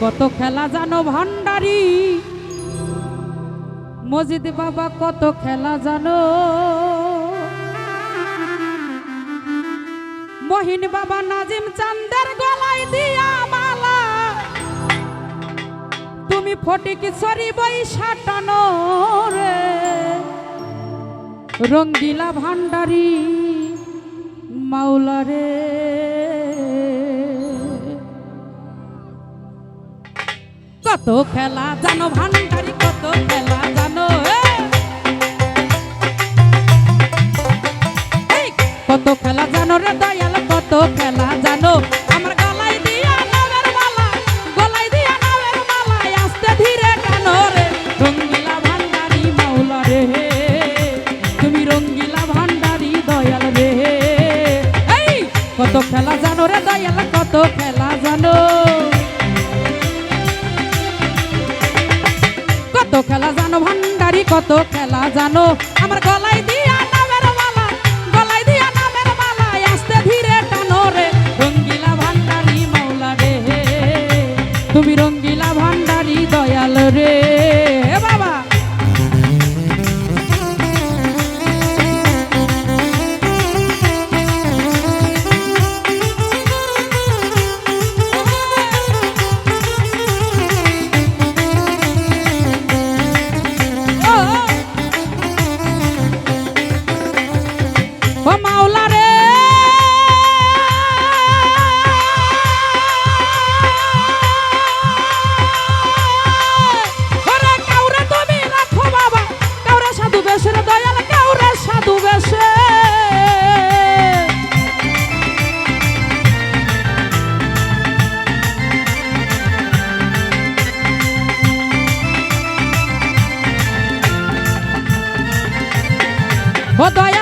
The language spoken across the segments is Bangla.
কত খেলা জানো ভান্ডারি? মজিদ বাবা কত খেলা জানো? মহিন বাবা নাজিম চান্দের গলায় দিয়া মালা। তুমি ফটিক সরি বই সাটানো রে। রঙ্গিলা ভান্ডারি মাওলা রে। কত খেলা, জানো ভান্ডারি কত খেলা, জানো! কত খেলা, জানো রে দয়াল, কত খেলা, জানো, আমার আস্তে ধীরে রে রঙ্গিলা ভান্ডারি রে, তুমি রঙ্গিলা দয়াল রে কত খেলা, জানো রে দয়াল, কত খেলা, জানো জানো কত খেলা জানো? আমার ও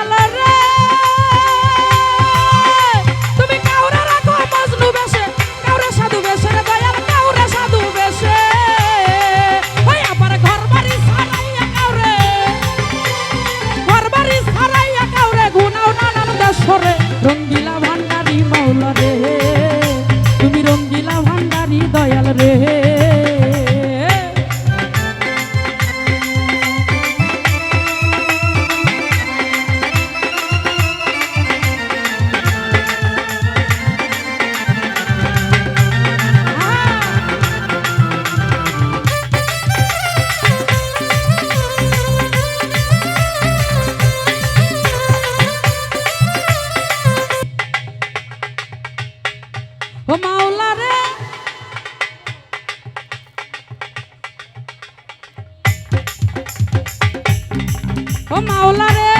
ও মাওলা রে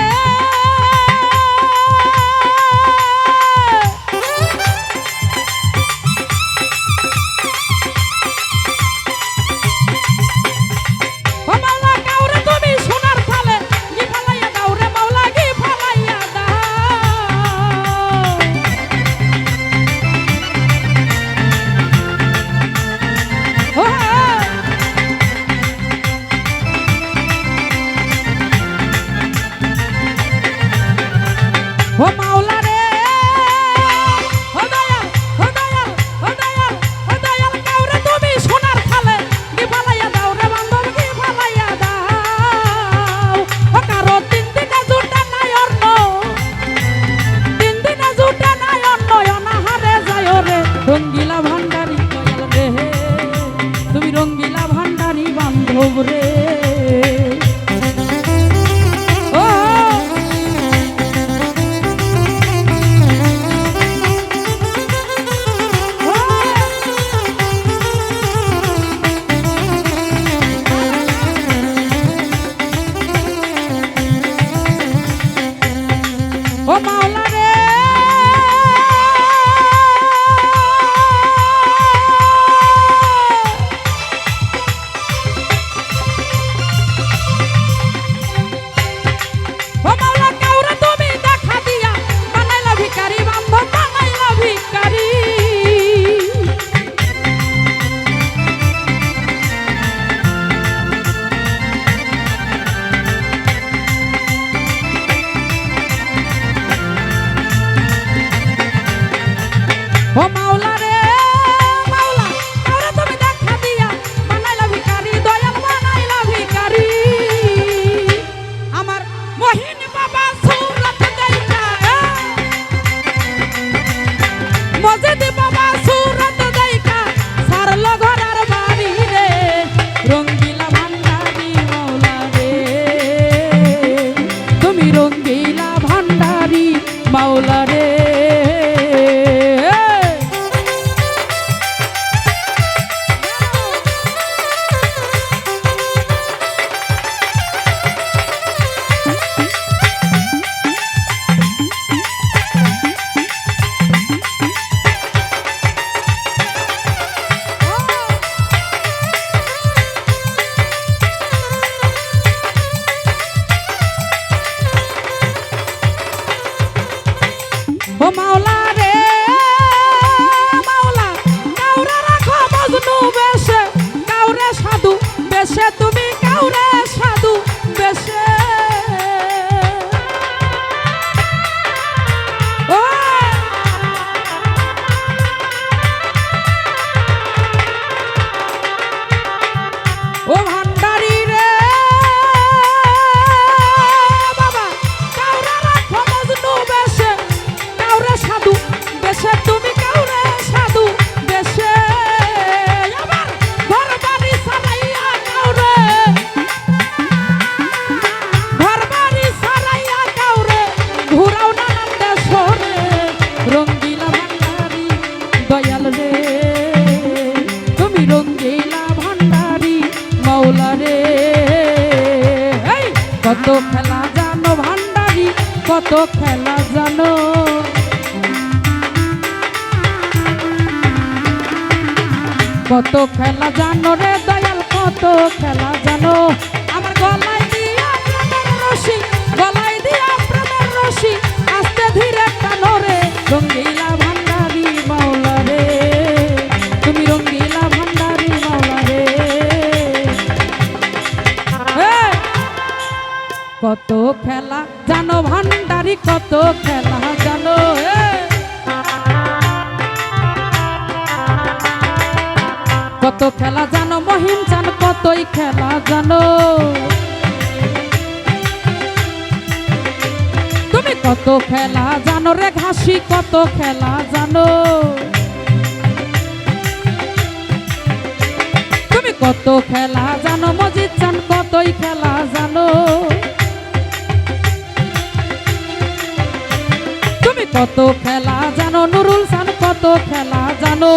ও মাওলা কত খেলা জানো? কত খেলা জানো রে দয়াল কত খেলা জানো? খেলা জানো, মহিম চান কতই খেলা জানো। তুমি কত খেলা জানো রে ঘাসি, কত খেলা জানো। তুমি কত খেলা জানো, মজিদ চান কতই খেলা জানো। তুমি কত খেলা জানো, নুরুল সান কত খেলা জানো।